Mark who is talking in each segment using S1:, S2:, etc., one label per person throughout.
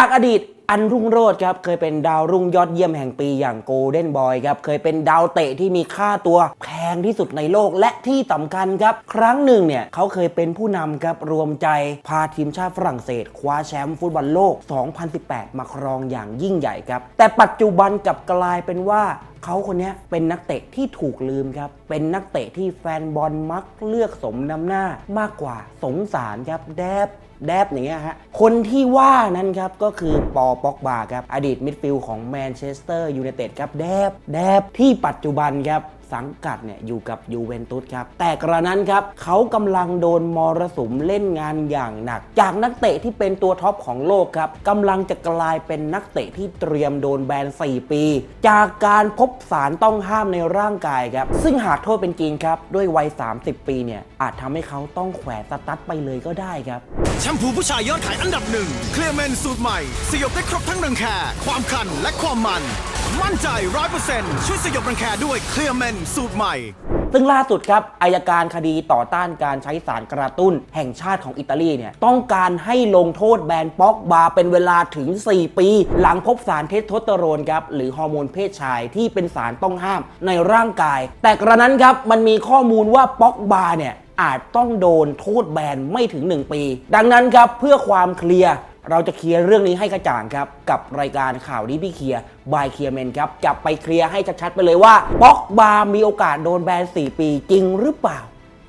S1: จากอดีตอันรุ่งโรจน์ครับเคยเป็นดาวรุ่งยอดเยี่ยมแห่งปีอย่างโกลเด้นบอยครับเคยเป็นดาวเตะที่มีค่าตัวแพงที่สุดในโลกและที่สำคัญครับ ครั้งหนึ่งเนี่ยเขาเคยเป็นผู้นำครับรวมใจพาทีมชาติฝรั่งเศส คว้าแชมป์ฟุตบอลโลก 2018 มาครองอย่างยิ่งใหญ่ครับ แต่ปัจจุบันกลับกลายเป็นว่าเขาคนนี้เป็นนักเตะที่ถูกลืมครับ เป็นนักเตะที่แฟนบอลมักเลือกสมนำหน้ามากกว่าสงสารครับแดบ แดบอย่างเงี้ยฮะ คนที่ว่านั้นครับ ก็คือปอปอกบาครับ อดีตมิดฟิลด์ของแมนเชสเตอร์ยูไนเต็ดครับ แดบแดบที่ปัจจุบันครับ สังกัดเนี่ยอยู่กับยูเวนตุสครับ แต่กระนั้นครับเขากำลังโดนมรสุมเล่นงานอย่างหนัก จากนักเตะที่เป็นตัวท็อปของโลกครับกำลังจะกลายเป็นนักเตะที่เตรียมโดนแบน 4 ปี จากการพบสารต้องห้ามในร่างกายครับ ซึ่งหากโทษเป็นจริงครับ ด้วยวัย 30 ปีเนี่ยอาจทำให้เขาต้องแขวนสตั๊ดไปเลยก็ได้ครับ
S2: แชมพูผู้ชายยอดขายอันดับหนึ่งเคลียร์เมนสูตรใหม่สยบได้ครบทั้งรังแคความคันและความมัน มั่นใจร้อยเปอร์เซ็นต์ช่วยสยบรังแคด้วยเคลียร์เมนสูตรใหม่
S1: ซึ่งล่าสุดครับอายการคดีต่อต้านการใช้สารกระตุ้นแห่งชาติของอิตาลีเนี่ยต้องการให้ลงโทษแบนป็อกบาเป็นเวลาถึง 4 ปี หลังพบสารเทสโทสเตอโรนครับหรือฮอร์โมนเพศชายที่เป็นสารต้องห้ามในร่างกาย แต่กระนั้นครับมันมีข้อมูลว่าป็อกบาเนี่ยอาจต้องโดนโทษแบนไม่ถึง 1 ปี ดังนั้นครับเพื่อความเคลียร์ เราจะเคลียร์เรื่องนี้ให้กระจ่างครับ กับรายการข่าวนี้พี่เคลียร์บายเคลียร์เมนครับจะไปเคลียร์ให้ชัดๆไปเลยว่าป็อกบามีโอกาสโดนแบน4 ปีจริงหรือเปล่า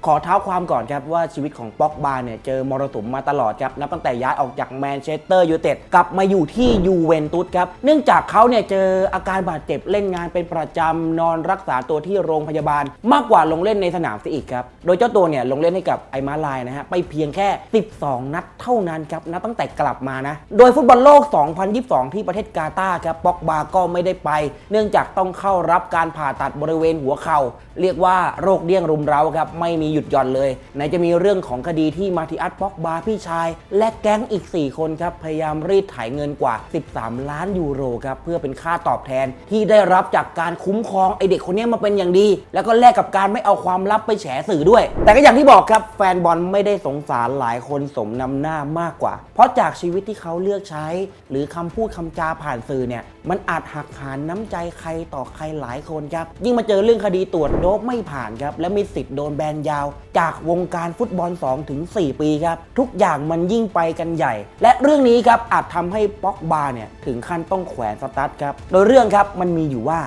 S1: ขอเท้าความก่อนครับว่าชีวิตของป็อกบาเนี่ยเจอมรสุมมาตลอดครับนับตั้งแต่ย้ายออกจากแมนเชสเตอร์ยูไนเต็ดกลับมาอยู่ที่ยูเวนตุสครับเนื่องจากเขาเนี่ยเจออาการบาดเจ็บเล่นงานเป็นประจำนอนรักษาตัวที่โรงพยาบาล มากกว่าลงเล่นในสนามซะอีกครับโดยเจ้าตัวเนี่ยลงเล่นให้กับไอมาลายนะฮะไปเพียงแค่ 12 นัดเท่านั้นครับนับตั้งแต่กลับมานะโดยฟุตบอลโลก 2022 ที่ประเทศกาตาร์ครับป็อกบาก็ไม่ได้ไป เนื่องจากต้องเข้ารับการผ่าตัดบริเวณหัวเข่าเรียกว่าโรคเดี้ยงรุมเร้าครับไม่มีหยุดหย่อนเลยไหนจะมีเรื่องของคดีที่มาติอัสป็อกบาพี่ชาย และแก๊งอีก 4 คนครับ พยายามรีดไถเงินกว่า 13 ล้านยูโรครับ เพื่อเป็นค่าตอบแทนที่ได้รับจากการคุ้มครองไอเด็กคนนี้มาเป็นอย่างดี แล้วก็แลกกับการไม่เอาความลับไปแฉสื่อด้วย แต่ก็อย่างที่บอกครับแฟนบอลไม่ได้สงสารหลายคนสมนำหน้ามากกว่า เพราะจากชีวิตที่เขาเลือกใช้ หรือคำพูดคำจาผ่านสื่อเนี่ยมันอาจหักหานน้ำใจใครต่อใครหลายคนครับยิ่งมาเจอเรื่องคดีตรวจโดปไม่ผ่านครับและมีสิทธิ์โดนแบนยาวจากวงการฟุตบอล2-4ปีครับ ทุกอย่างมันยิ่งไปกันใหญ่ และเรื่องนี้ครับอาจทำให้ป็อกบาเนี่ยถึงขั้นต้องแขวนสตั๊ดครับ โดยเรื่องครับมันมีอยู่ว่า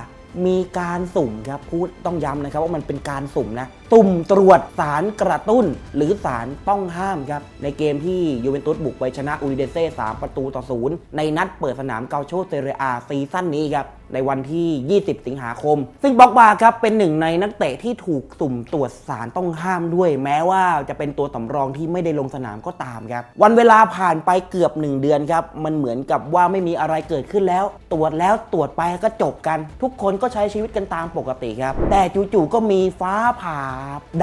S1: มีการสุ่มครับพูดต้องย้ำนะครับว่ามันเป็นการสุ่มนะ สุ่มตรวจสารกระตุ้น หรือสารต้องห้ามครับ ในเกมที่ยูเวนตุสบุกไปชนะอูดิเดเซ่3ประตูต่อศูนย์ในนัดเปิดสนามเกาโชเซเรียอาซีซั่นนี้ครับในวันที่ 20 สิงหาคม ซึ่งบ็อกบาครับเป็นหนึ่งในนักเตะที่ถูกสุ่มตรวจสารต้องห้ามด้วย แม้ว่าจะเป็นตัวสำรองที่ไม่ได้ลงสนามก็ตามครับวันเวลาผ่านไปเกือบ 1 เดือนครับมันเหมือนกับว่าไม่มีอะไรเกิดขึ้นแล้ว ตรวจแล้วตรวจไปก็จบกัน ทุกคนก็ใช้ชีวิตกันตามปกติครับ แต่จู่ๆก็มีฟ้าผ่า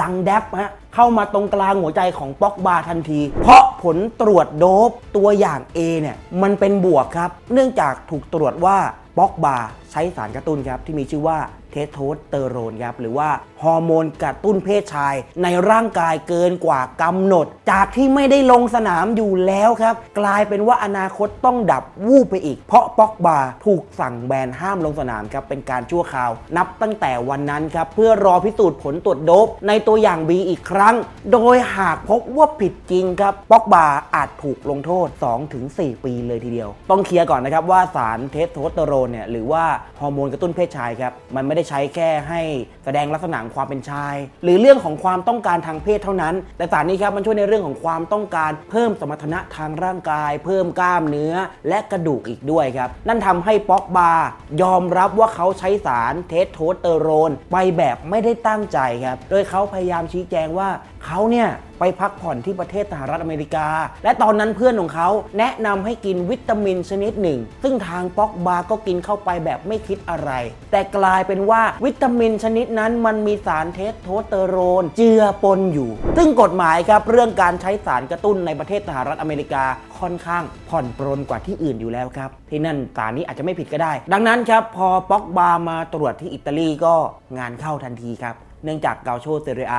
S1: ดังแดบฮะเข้ามาตรงกลางหัวใจของป็อกบาทันที เพราะผลตรวจโดบตัวอย่าง A เนี่ยมันเป็นบวกครับ เนื่องจากถูกตรวจว่าป็อกบาใช้สารกระตุ้นครับที่มีชื่อว่าเทสโทสเตอโรนครับหรือว่าฮอร์โมนกระตุ้นเพศชาย ในร่างกายเกินกว่ากำหนด จากที่ไม่ได้ลงสนามอยู่แล้วครับ กลายเป็นว่าอนาคตต้องดับวูบไปอีก เพราะป็อกบาถูกสั่งแบนห้ามลงสนามครับเป็นการชั่วคราว นับตั้งแต่วันนั้นครับเพื่อรอพิสูจน์ผลตรวจโดปในตัวอย่าง B อีกครั้ง โดยหากพบว่าผิดจริงครับป็อกบาอาจถูกลงโทษ 2-4 ปีเลยทีเดียว ต้องเคลียร์ก่อนนะครับว่าสารเทสโทสเตอโรนเนี่ยหรือว่าฮอร์โมนกระตุ้นเพศชายครับมันไม่ได้ใช้แค่ให้แสดงลักษณะความเป็นชาย หรือเรื่องของความต้องการทางเพศเท่านั้น แต่สารนี้ครับมันช่วยในเรื่องของความต้องการเพิ่มสมรรถนะทางร่างกาย เพิ่มกล้ามเนื้อและกระดูกอีกด้วยครับนั่นทำให้ป็อกบาร์ยอมรับว่าเขาใช้สารเทสโทสเตอโรนไปแบบไม่ได้ตั้งใจครับโดยเขาพยายามชี้แจงว่าเขาเนี่ยไปพักผ่อนที่ประเทศสหรัฐอเมริกา และตอนนั้นเพื่อนของเขาแนะนำให้กินวิตามินชนิดหนึ่ง ซึ่งทางป็อกบาก็กินเข้าไปแบบไม่คิดอะไร แต่กลายเป็นว่าวิตามินชนิดนั้นมันมีสารเทสโทสเตอโรน เจือปนอยู่ ซึ่งกฎหมายครับเรื่องการใช้สารกระตุ้นในประเทศสหรัฐอเมริกาค่อนข้างผ่อนปรนกว่าที่อื่นอยู่แล้วครับ ที่นั่นสารนี้อาจจะไม่ผิดก็ได้ ดังนั้นครับพอป็อกบามาตรวจที่อิตาลีก็งานเข้าทันทีครับเนื่องจากเกาโชเซเรีย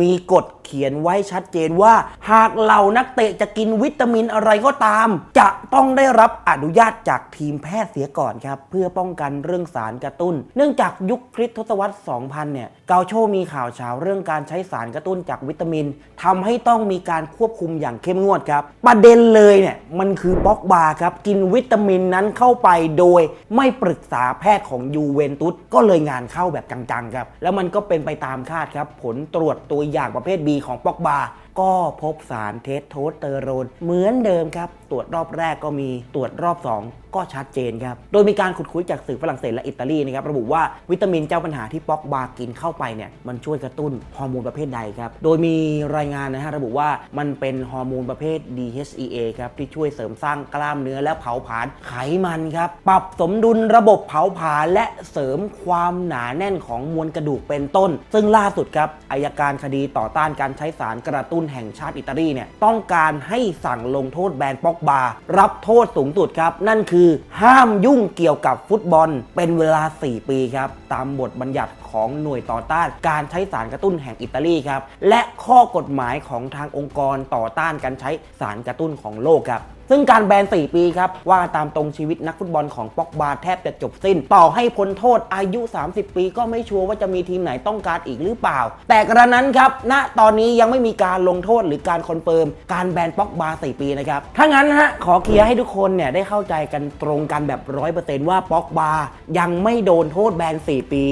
S1: มีกฎเขียนไว้ชัดเจนว่า หากเหล่านักเตะจะกินวิตามินอะไรก็ตาม จะต้องได้รับอนุญาตจากทีมแพทย์เสียก่อนครับ เพื่อป้องกันเรื่องสารกระตุ้น เนื่องจากยุคคริสตศตวรรษ 2000 เนี่ยเกาโชมีข่าวเช้าเรื่องการใช้สารกระตุ้นจากวิตามินทำให้ต้องมีการควบคุมอย่างเข้มงวดครับประเด็นเลยเนี่ยมันคือบ็อกบาร์ครับกินวิตามินนั้นเข้าไปโดย ไม่ปรึกษาแพทย์ของยูเวนตุสก็เลยงานเข้าแบบจังๆครับแล้วมันก็เป็นไปตามคาดครับผลตรวจตัวอย่างประเภท B ของปอกบา ก็พบสารเทสโทสเตอโรนเหมือนเดิมครับ ตรวจรอบแรกก็มีตรวจรอบ 2 ก็ชัดเจนครับ โดยมีการขุดคุยจากสื่อฝรั่งเศสและอิตาลีนะครับระบุว่าวิตามินเจ้าปัญหาที่ป็อกบากินเข้าไปเนี่ยมันช่วยกระตุ้นฮอร์โมนประเภทใดครับ โดยมีรายงานนะฮะระบุว่ามันเป็นฮอร์โมนประเภท DHEA ครับที่ช่วยเสริมสร้างกล้ามเนื้อและเผาผลาญไขมันครับปรับสมดุลระบบเผาผลาญและเสริมความหนาแน่นของมวลกระดูกเป็นต้น ซึ่งล่าสุดครับอายการคดีต่อต้านการใช้สารกระตุ้นแห่งชาติอิตาลีเนี่ยต้องการให้สั่งลงโทษแบรนด์ป็อกบารับโทษสูงสุดครับนั่นคือห้ามยุ่งเกี่ยวกับฟุตบอล เป็นเวลา 4 ปีครับ ตามบทบัญญัติของหน่วยต่อต้านการใช้สารกระตุ้นแห่งอิตาลีครับ และข้อกฎหมายของทางองค์กรต่อต้านการใช้สารกระตุ้นของโลกครับซึ่งการแบน 4 ปีครับ ว่าตามตรงชีวิตนักฟุตบอลของป็อกบาแทบจะจบสิ้น ต่อให้พ้นโทษอายุ 30 ปีก็ไม่ชัวร์ว่าจะมีทีมไหนต้องการอีกหรือเปล่า แต่กระนั้นครับณตอนนี้ยังไม่มีการลงโทษหรือการคอนเฟิร์มการแบนป็อกบา 4 ปีนะครับถ้างั้นนะฮะขอเคลียร์ให้ทุกคนเนี่ยได้เข้าใจกันตรงกันแบบ 100%ว่าป็อกบายังไม่โดนโทษแบน 4 ปี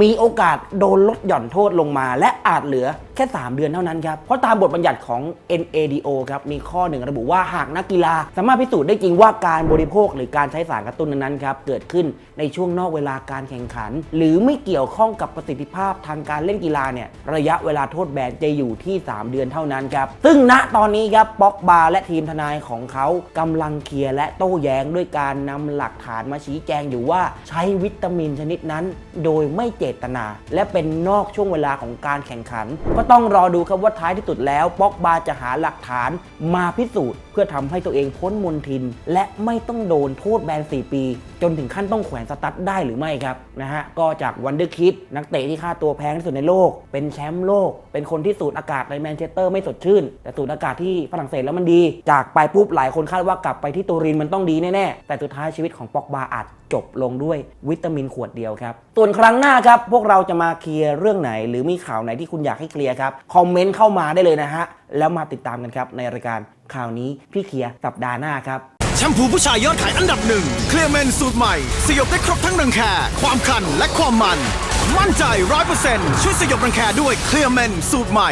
S1: มีโอกาสโดนลดหย่อนโทษลงมา และอาจเหลือ แค่ 3 เดือนเท่านั้นครับ เพราะตามบทบัญญัติของ NADO ครับมีข้อหนึ่งระบุว่าหากนักกีฬา สามารถพิสูจน์ได้จริงว่าการบริโภคหรือการใช้สารกระตุ้นนั้นๆครับเกิดขึ้นในช่วงนอกเวลาการแข่งขัน หรือไม่เกี่ยวข้องกับประสิทธิภาพทางการเล่นกีฬาเนี่ยระยะเวลาโทษแบนจะอยู่ที่ 3 เดือนเท่านั้นครับซึ่งณตอนนี้ครับป็อกบาและทีมทนายของเขากำลังเคลียร์และโต้แย้งด้วยการนำหลักฐานมาชี้แจงอยู่ว่าใช้วิตามินชนิดนั้น โดยไม่เจตนา และเป็นนอกช่วงเวลาของการแข่งขันก็ต้องรอดูครับว่าท้ายที่สุดแล้วป็อกบาจะหาหลักฐานมาพิสูจน์ เพื่อทำให้ตัวเองพ้นมนทิน และไม่ต้องโดนโทษแบน 4 ปี จนถึงขั้นต้องแขวนสตั๊ดได้หรือไม่ครับนะฮะก็จากวันเดอร์คิดนักเตะที่ค่าตัวแพงที่สุดในโลก เป็นแชมป์โลก เป็นคนที่สูดอากาศในแมนเชสเตอร์ไม่สดชื่น แต่สูดอากาศที่ฝรั่งเศสแล้วมันดี จากไปปุ๊บหลายคนคาดว่ากลับไปที่ตูรินมันต้องดีแน่ๆแต่สุดท้ายชีวิตของปอกบาอาจจบลงด้วยวิตามินขวดเดียวครับ ส่วนครั้งหน้าครับ พวกเราจะมาเคลียร์เรื่องไหน หรือมีข่าวไหนที่คุณอยากให้เคลียร์ครับ คอมเมนต์เข้ามาได้เลยนะฮะ แล้วมาติดตามกันครับ ในรายการข่าวนี้พี่เคลียร์สัปดาห์หน้าครับ
S2: แชมพูผู้ชายยอดขายอันดับหนึ่งเคลียร์เมนสูตรใหม่ สยบได้ครบทั้งรังแคความคันและความมัน มั่นใจร้อยเปอร์เซ็นต์ช่วยสยบรังแคด้วยเคลียร์เมนสูตรใหม่